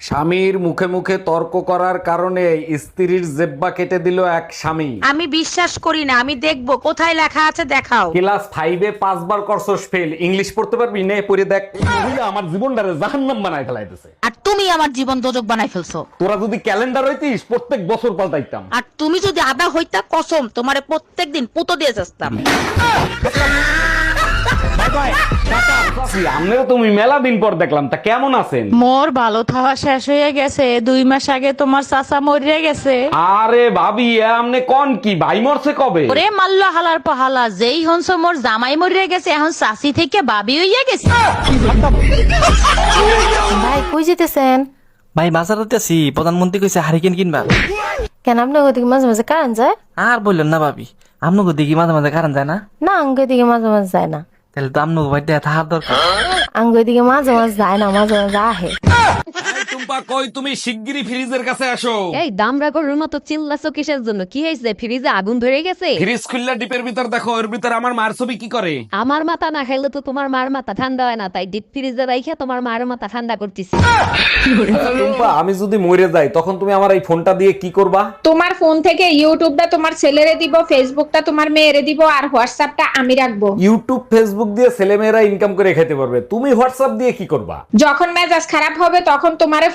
স্বামীর মুখে মুখে তর্ক করার কারণে স্ত্রীর জেব্বা কেটে দিল এক স্বামী। আমি বিশ্বাস করি না আমি দেখব কোথায় লেখা আছে দেখাও। ক্লাস ফাইভে পাঁচবার করছস ফেল। ইংলিশ পড়তে পারবি? নে পড়ে দেখ। আমার জীবনটারে জাহান্নাম বানায় ফেলাইতেছে। আর তুমি আমার জীবন দোজক বানাই ফেলছো। তোরা যদি ক্যালেন্ডার হইতিস প্রত্যেক বছর পাল্টাইতাম। আর তুমি যদি আদা হইতা কসম তোমারে প্রত্যেকদিন পুতো দিয়ে যাস্তাম তুমি মেলা দিন পর দেখলাম তা কেমন আছেন? মোর ভালো থাওয়া শেষ হয়ে গেছে। দুই মাস আগে তোমার চাচা মরিয়া গেছে। আরে ভাবি আমনে কোন কি? ভাই মরছে কবে? ওরে মাল্ল হালার পাহালা যেই হনস মোর জামাই মরিয়া গেছে এখন চাষি থেকে বাবি হইয়া গেছে। ভাই কই যেতেছেন? ভাই বাজারতে আছি। প্রধানমন্ত্রী কইছে হারিকেন কিনবা। কেন আপনার ওদিকে মাঝে মাঝে কারেন্ট যায়? আর বললেন না ভাবি আপনাকে দেখি মাঝে মাঝে কারণ যায় না? না আঙ্গ দিকে মাঝে মাঝে যায় না। তাহলে তো ভাই দেয়া থাকার দরকার। আঙ্গ দিকে মাঝে মাঝে যায় না, মাঝে মাঝে আহে। টুম্পা কই তুমি শিগগিরই ফ্রিজের কাছে আসো। এই দামরা গরুর মতো চিল্লাছো কিসের জন্য? কি হয়েছে? ফ্রিজে আগুন ধরে গেছে? ফ্রিজ খুললা ডিপের ভিতর দেখো ওর ভিতর আমার মার ছবি কি করে? আমার মাথা না খাইলে তো তোমার মার মাথা ঠান্ডা হয় না তাই ডিপ ফ্রিজে রাইখা তোমার মার মাথা ঠান্ডা করতেছি। টুম্পা আমি যদি মরে যাই তখন তুমি আমার এই ফোনটা দিয়ে কি করবা? তোমার ফোন থেকে ইউটিউবটা তোমার ছেলেরে দিব ফেসবুকটা তোমার মেয়েরে দিব আর হোয়াটসঅ্যাপটা আমি রাখব। ইউটিউব ফেসবুক দিয়ে ছেলেমেয়েরা ইনকাম করে খেতে পারবে। তুমি হোয়াটসঅ্যাপ দিয়ে কি করবা? যখন মেজাজ খারাপ হবে তখন তোমারে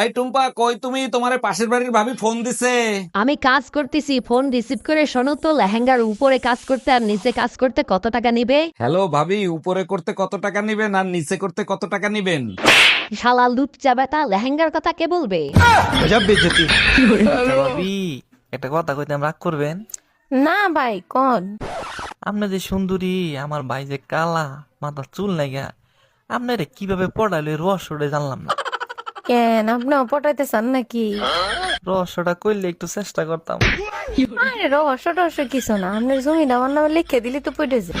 এই টুম্পা কই তুমি? তোমার পাশের বাড়ির ভাবি ফোন দিছে। আমি কাজ করতেছি ফোন রিসিভ করে শোনো তো লেহেঙ্গার উপরে কাজ করতে আর নিচে কাজ করতে কত টাকা নিবে? হ্যালো ভাবি উপরে করতে কত টাকা নিবেন আর নিচে করতে কত টাকা নিবেন? শালা লুচ্চা বেটা লেহেঙ্গার কথা কে বলবে? আচ্ছা ভাবি একটা কথা কইতে রাগ করবেন? না ভাই কোন? আপনি যে সুন্দরী আমার ভাই যে কালা মাথা চুল নাইগা আপনার কীভাবে পড়ালে রহস্যটা জানলাম না। কেন? আপনি পটাইতে চান নাকি? রহস্যটা কইলে একটু চেষ্টা করতাম। আরে রহস্য টহস্য কিছু না। আপনার জমি আমার নামে লিখে দিলে তো পড়ে যায়।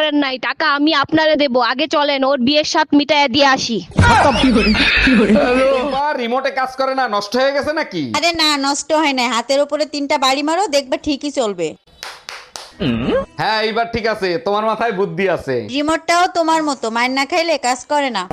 নাই টাকা আমি আপনারে দেব। আগে চলেন ওর বিয়ের সাথ মিটায় দিয়ে আসি। রিমোটে কাজ করে না নষ্ট হয়ে গেছে নাকি? আরে না নষ্ট হয় না হাতের উপরে তিনটা বাড়ি মারো দেখবে ঠিকই চলবে। হ্যাঁ এইবার ঠিক আছে তোমার মাথায় বুদ্ধি আছে। রিমোটটাও তোমার মতো মায়ের না খাইলে কাজ করে না।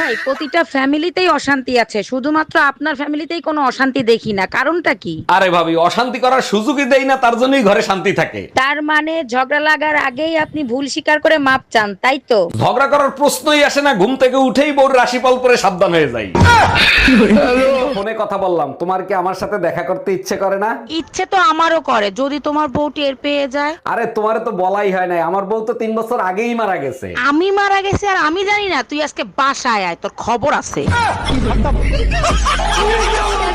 ভাই প্রতিটা ফ্যামিলিতেই অশান্তি আছে শুধুমাত্র আপনার ফ্যামিলিতেই কোনো অশান্তি দেখি না কারণটা কি? আরে ভাবি অশান্তি করার সুযোগই দেই না তার জন্যই ঘরে শান্তি থাকে। তার মানে ঝগড়া লাগার আগেই আপনি ভুল স্বীকার করে মাপ চান তাই তো? ঝগড়া করার প্রশ্নই আসে না ঘুম থেকে উঠেই বউর রাশিফল পরে সাবধান হয়ে যাই। ফোনে কথা বললাম তোমার কি আমার সাথে দেখা করতে ইচ্ছে করে না? ইচ্ছে তো আমারও করে যদি তোমার বউ টের পেয়ে যায়। আরে তোমারে তো বলাই হয় নাই আমার বউ তো তিন বছর আগেই মারা গেছে। আমি মারা গেছি আর আমি জানি না তুই আজকে বাসায় আয় তোর খবর আছে।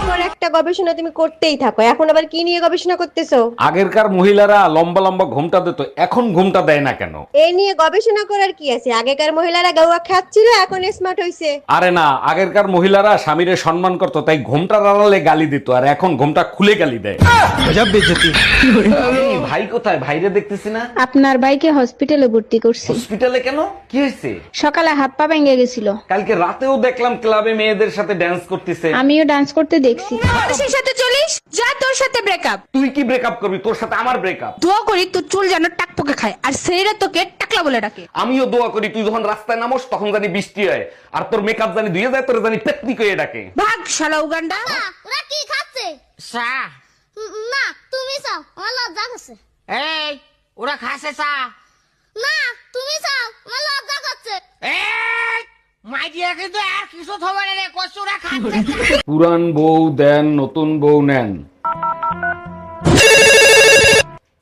তারপর একটা গবেষণা তুমি করতেই থাকো। এখন আবার কি নিয়ে গবেষণা করতেছো? আগেরকার মহিলারা লম্বা লম্বা ঘুমটা দিত এখন ঘুমটা দেয় না কেন? এই নিয়ে গবেষণা করার কি আছে? আগেকার মহিলারা গাওয়া খাচ্ছিল এখন স্মার্ট হইছে। আরে না আগেরকার মহিলারা স্বামীরে সম্মান করতো তাই ঘুমটা আড়ালে গালি দিত আর এখন ঘুমটা খুলে গালি দেয়। ভাই কোথায়? ভাইরে দেখতেছি না। আপনার ভাইকে হসপিটালে ভর্তি করছি। হসপিটালে কেন? কি হয়েছে? সকালে হাত পা ভেঙে গেছিল। কালকে রাতেও দেখলাম ক্লাবে মেয়েদের সাথে ড্যান্স করতেছে। আমিও ডান্স করতে দেখছি। সেই সাথে চলিস? যা তোর সাথে ব্রেকআপ তুই কি ব্রেকআপ করবি? তোর সাথে আমার ব্রেকআপ দোয়া করি তোর চুল যেন টাকপোকে খায় আর সেইরা তোকে টাকলা বলে ডাকে। আমিও দোয়া করি তুই যখন রাস্তায় নামোস তখন জানি বৃষ্টি হয়। আর তোর মেকআপ জানি ধুয়ে যায় তোর জানি টেকনিক হয়ে ডাকে। ভাগ শালা উগান্ডা। ওরা কি খাচ্ছে? না তুমি চাও আমার লজ্জা করছে। এই ওরা খাসে চা। না তুমি চাও আমার লজ্জা করছে। এই মাইডিয়া কিন্তু আর কিছু থবে রে কচুরা খাচ্ছে পুরান বউ দেন নতুন বউ নেন।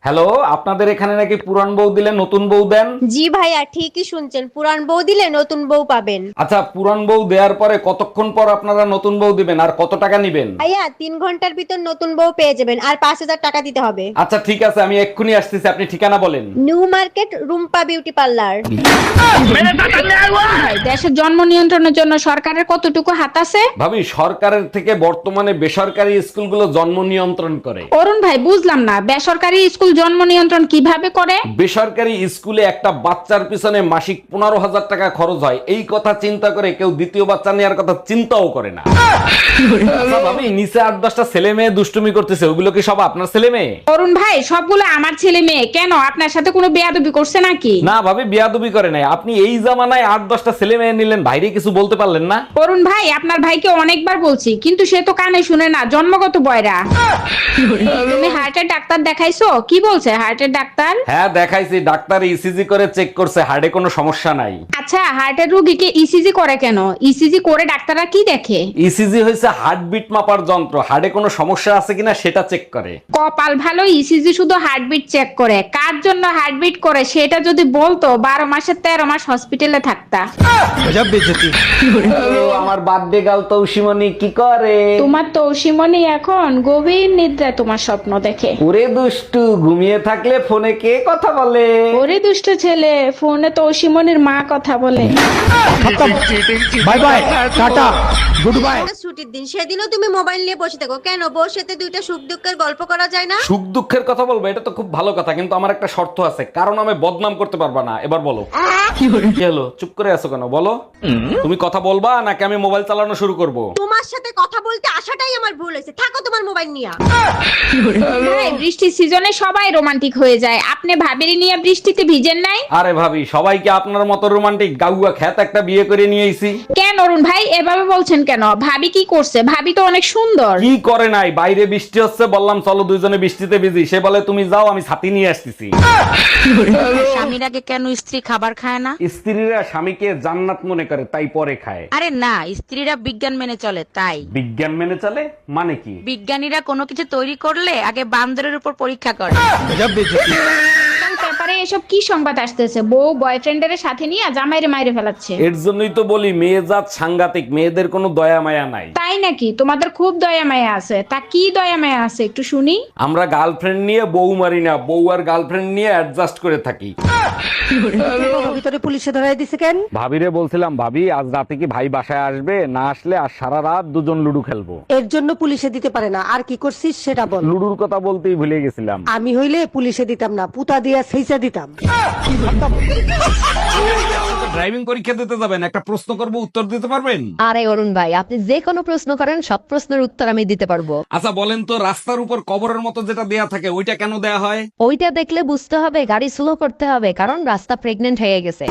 হ্যালো আপনাদের এখানে নাকি পুরান বউ দিলে নতুন বউ দেন? জি ভাইয়া ঠিকই শুনছেন। পুরান বউ দিলে নতুন বউ পাবেন। আচ্ছা পুরান বউ দেওয়ার পরে কতক্ষণ পর আপনারা নতুন বউ দিবেন? আর কত টাকা নিবেন? ভাইয়া তিন ঘণ্টার ভিতর নতুন বউ পেয়ে যাবেন আর পাঁচ হাজার টাকা দিতে হবে। আচ্ছা ঠিক আছে আমি এক্ষুনি আসতেছি আপনি ঠিকানা বলেন। New Market Rumpa beauty parlour. দেশের জন্ম নিয়ন্ত্রণের জন্য সরকারের কতটুকু হাত আছে? ভাবি সরকারের থেকে বর্তমানে বেসরকারি স্কুলগুলো জন্ম নিয়ন্ত্রণ করে। অরুণ ভাই বুঝলাম না। বেসরকারি স্কুল জন্ম নিয়ন্ত্রণ কীভাবে করে? বেসরকারি স্কুলে একটা বাচ্চার পিছনে মাসিক পনেরো হাজার টাকা খরচ হয়। এই কথা চিন্তা করে কেউ দ্বিতীয় বাচ্চা নেওয়ার কথা চিন্তাও করে না। আচ্ছা ভাবি নিচে আট দশটা ছেলে মেয়ে দুষ্টুমি করতেছে ওগুলো কি সব আপনার ছেলে মেয়ে? অরুণ ভাই সবগুলো আমার ছেলে মেয়ে। কেন? আপনার সাথে কোনো বেয়াদবি করছে নাকি? না ভাবি বিয়াদবি করে নাই। আপনি এই জামানায় আট দশটা ছেলে মেয়ে নিলেন বাইরে কিছু বলতে পারলেন না? অরুণ ভাই আপনার ভাইকে অনেকবার বলছি কিন্তু সে তো কানে শুনে না জন্মগত বয়রা। তুমি হার্টের ডাক্তার দেখাইছো? কি বলছে? হার্টের ডাক্তার? হ্যাঁ দেখাইছি। ডাক্তার ইসিজি করে চেক করছে। হার্ডে কোনো সমস্যা নাই। আচ্ছা হার্টের রোগীকে ইসিজি করে কেন? ইসিজি করে ডাক্তাররা কি দেখে? ইসিজি হয়েছে হার্টবিট মাপার যন্ত্র। হার্ডে কোনো সমস্যা আছে কিনা সেটা চেক করে। কপাল ভালো ইসিজি শুধু হার্টবিট চেক করে। কার জন্য হার্টবিট করে সেটা যদি বলতো বারো মাসের তেরো মাস হসপিটালে থাকতা। ও, আমার বার্থডে গাল তৌসিমনি কি করে? তোমার তৌসিমনি এখন গভীর নিদ্রায় তোমার স্বপ্ন দেখে। ওরে দুষ্টু ঘুমিয়ে থাকলে ফোনে কে কথা বলে? ওরে দুষ্ট ছেলে ফোনে তৌসিমনির মা কথা বলে। Bye bye tata good bye ছুটির দিন সেদিনও তুমি মোবাইল নিয়ে বসে থাকো। কেন? সাথে দুইটা সুখ দুঃখের গল্প করা যায় না? সুখ দুঃখের কথা বলব এটা তো খুব ভালো কথা কিন্তু আমার একটা শর্ত আছে। কারণ আমি বদনাম করতে পারবা না এবার বলো। কি হলো? চুপ করে আছো কেন? বলো। তুমি কথা বলবা নাকি আমি মোবাইল চালানো শুরু করব? তোমার সাথে কথা বলতে আসাটাই আমার ভুল হয়েছে। থাকো তোমার মোবাইল নিয়ে। ভাই বৃষ্টির সিজনে সবাই রোমান্টিক হয়ে যায়। আপনি ভাবিরি নিয়ে বৃষ্টিতে ভিজেন নাই? আরে ভাবি, সবাইকে আপনার মতো রোমান্টিক গাউয়া খ্যাত একটা বিয়ে করে নিয়ে আইছি। কেন অরুণ ভাই এভাবে বলছেন কেন? ভাবি কি করছে? ভাবি তো অনেক সুন্দর। কি করে নাই? বাইরে বৃষ্টি হচ্ছে বললাম চলো দুইজনে বৃষ্টিতে ভিজি। সে বলে তুমি যাও আমি ছাতি নিয়ে আসতেছি। স্বামীর আগে কেন স্ত্রী খাবার খায় না? স্ত্রীরা স্বামীকে জান্নাত মনে করে তাই পরে খায়। আরে না স্ত্রীরা বিজ্ঞান মেনে চলে তাই। বিজ্ঞান মেনে চলে মানে কি? বিজ্ঞানীরা কোনো কিছু তৈরি করলে আগে বান্দরের উপর পরীক্ষা করে। ব্যাপারে এসব কি সংবাদ আসতেছে? বউ বয়ফ্রেন্ডের সাথে নিয়ে জামাইরে মাইরে ফেলাচ্ছে। এর জন্যই তো বলি মেয়ে জাত সাংঘাতিক মেয়েদের কোনো দয়া মায়া নাই। তাই নাকি? তোমাদের খুব দয়া মায়া আছে। তা কি দয়া মায়া আছে একটু শুনি। আমরা গার্লফ্রেন্ড নিয়ে বউ মারি না বউ আর গার্লফ্রেন্ড নিয়ে অ্যাডজাস্ট করে থাকি। ভিতরে পুলিশে ধরাই দিছে কেন? ভাবিরে বলছিলাম ভাবি আজ রাতে কি ভাই বাসায় আসবে? না আসলে আর সারা রাত দুজন লুডু খেলব। এর জন্য পুলিশে দিতে পারে না। আর কি করছিস সেটা বল। লুডুর কথা বলতেই ভুলে গেছিলাম। আমি হইলে পুলিশে দিতাম না। পুতা দিয়া দিতাম। ড্রাইভিং পরীক্ষা দিতে যাবেন একটা প্রশ্ন করব উত্তর দিতে পারবেন? আরে অরুণ ভাই আপনি যে কোনো প্রশ্ন করেন সব প্রশ্নের উত্তর আমি দিতে পারব। আচ্ছা বলেন তো রাস্তার উপর কবরের মতো যেটা দেয়া থাকে ওইটা কেন দেয়া হয়? ওইটা দেখলে বুঝতে হবে গাড়ি স্লো করতে হবে কারণ রাস্তা প্রেগনেন্ট হয়ে গেছে।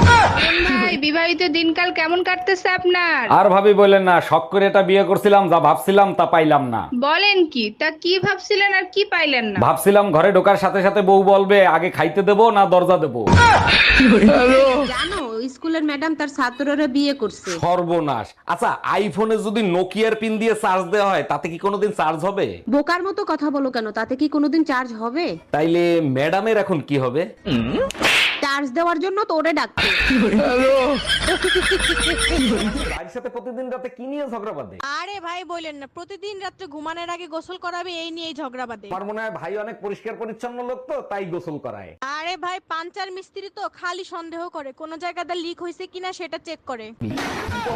বিবাহিত দিনকাল কেমন কাটতেছে আপনার? আর ভাবি বলেন না শখ করে এটা বিয়ে করছিলাম যা ভাবছিলাম তা পাইলাম না। বলেন কি তা কি ভাবছিলেন আর কি পাইলেন না? ভাবছিলাম ঘরে ঢোকার সাথে সাথে বউ বলবে আগে খাইতে দেবো না দরজা দেবো। জানো স্কুলের ম্যাডাম তার ছাত্ররা বিয়ে করছে। সর্বনাশ। আচ্ছা আইফোনে যদি নোকিয়ার পিন দিয়ে চার্জ দেওয়া হয় তাতে কি কোনোদিন চার্জ হবে? বোকার মতো কথা বলো কেন? তাতে কি কোনোদিন চার্জ হবে? তাইলে ম্যাডামের এখন কি হবে? চার্জ দেওয়ার জন্য তোরে ডাকতে ভাইয়ের সাথে প্রতিদিন রাতে কি নিয়ে ঝগড়া বাঁধে? আরে ভাই বলেন না। প্রতিদিন রাত্রে ঘুমানোর আগে গোসল করাবে এই নিয়েই ঝগড়া বাঁধে। আমার মনে হয় ভাই অনেক পরিষ্কার পরিচ্ছন্ন লোক তো তাই গোসল করায়। আরে ভাই পাঞ্চার মিস্ত্রি তো খালি সন্দেহ করে। কোন জায়গাতে লিক হয়েছে কিনা সেটা চেক করে।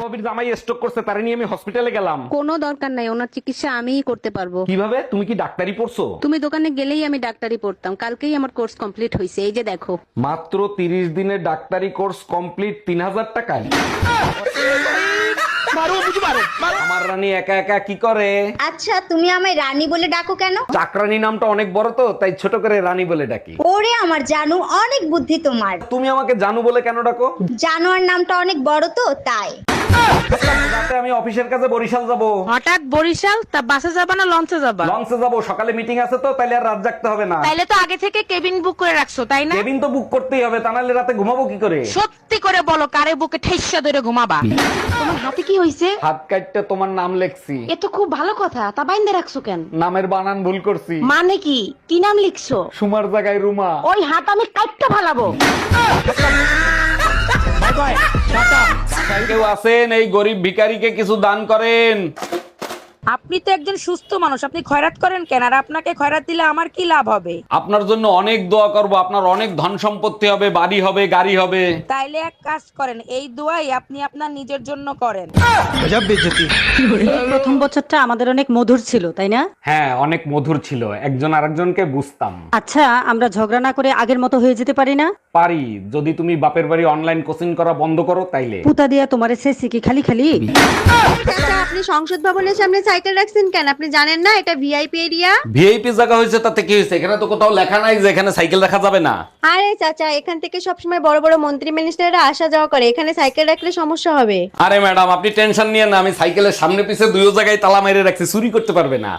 বাবির জামাই স্ট্রোক করছে তারে নিয়ে আমি হসপিটালে গেলাম। কোনো দরকার নাই ওনার চিকিৎসা আমিই করতে পারব। কীভাবে? তুমি কি ডাক্তারি পড়ছো? তুমি দোকানে গেলেই আমি ডাক্তারি পড়তাম কালকেই আমার কোর্স কমপ্লিট হয়েছে এই যে দেখো। মাত্র তিরিশ দিনের ডাক্তারি কোর্স কমপ্লিট তিন হাজার টাকায়। আমার রানী একা একা কি করে? আচ্ছা তুমি আমায় রানী বলে ডাকো কেন? চাকরানী নামটা অনেক বড় তো তাই ছোট করে রানী বলে ডাকি। ওরে আমার জানু অনেক বুদ্ধি তোমার। তুমি আমাকে জানু বলে কেন ডাকো? জানোয়ার নামটা অনেক বড় তো তাই। রাতে আমি অফিসের কাছে বরিশাল যাব। হঠাৎ বরিশাল তা বাসে যাবা না লঞ্চে যাবা? লঞ্চে যাব সকালে মিটিং আছে তো তাইলে আর রাত জাগতে হবে না। তাইলে তো আগে থেকে কেবিন বুক করে রাখছো তাই না? কেবিন তো বুক করতেই হবে তা নাহলে রাতে ঘুমাবো কি করে? সত্যি করে বলো কারে বুকে ঠেসা ধরে ঘুমাবা? তোমার হাতে কি হইছে? হাত কাটতে তোমার নাম লেখছি। এ তো খুব ভালো কথা তা বাইন্দে রাখছো কেন? নামের বানান ভুল করছি। মানে কি? কি নাম লিখছো? সুমার জায়গায় রুমা। ওই হাত আমি কাটতে ফালাবো। কেউ আছেন এই গরিব ভিকারিকে কিছু দান করেন। আপনি তো একজন সুস্থ মানুষ আপনি খয়রাত করেন কেন? আর আপনাকে খয়রাত দিলে আমার কি লাভ হবে? আপনার জন্য অনেক দোয়া করব আপনার অনেক ধন সম্পত্তি হবে বাড়ি হবে গাড়ি হবে। তাইলে এক কাজ করেন এই দোয়াই আপনি আপনার নিজের জন্য করেন। প্রথম বছরটা আমাদের অনেক মধুর ছিল তাই না? হ্যাঁ অনেক মধুর ছিল একজন আরেকজনকে বুঝতাম। আচ্ছা আমরা ঝগড়া না করে আগের মতো হয়ে যেতে পারি না? পারি যদি তুমি বাপের বাড়ি অনলাইন কোচিং করা বন্ধ করো তাইলে। পুতা দিয়া তোমার শেষে কি খালি খালি। আপনি সংসদ ভবনের সামনে সাইকেল রাখছেন কেন? আপনি জানেন না এটা ভিআইপি এরিয়া ভিআইপি জায়গা হয়েছে তাতে কি হয়েছে? এখানে তো কোথাও লেখা নাই যে এখানে সাইকেল রাখা যাবে না। আরে চাচা এখান থেকে সবসময় বড় বড় মন্ত্রী মিনিস্টাররা আসা যাওয়া করে। এখানে সাইকেল রাখলে সমস্যা হবে। আরে ম্যাডাম আপনি টেনশন নিয়ে না আমি সাইকেলের সামনে পিছে দুই জায়গায় তালা মেরে রাখছি চুরি করতে পারবে না।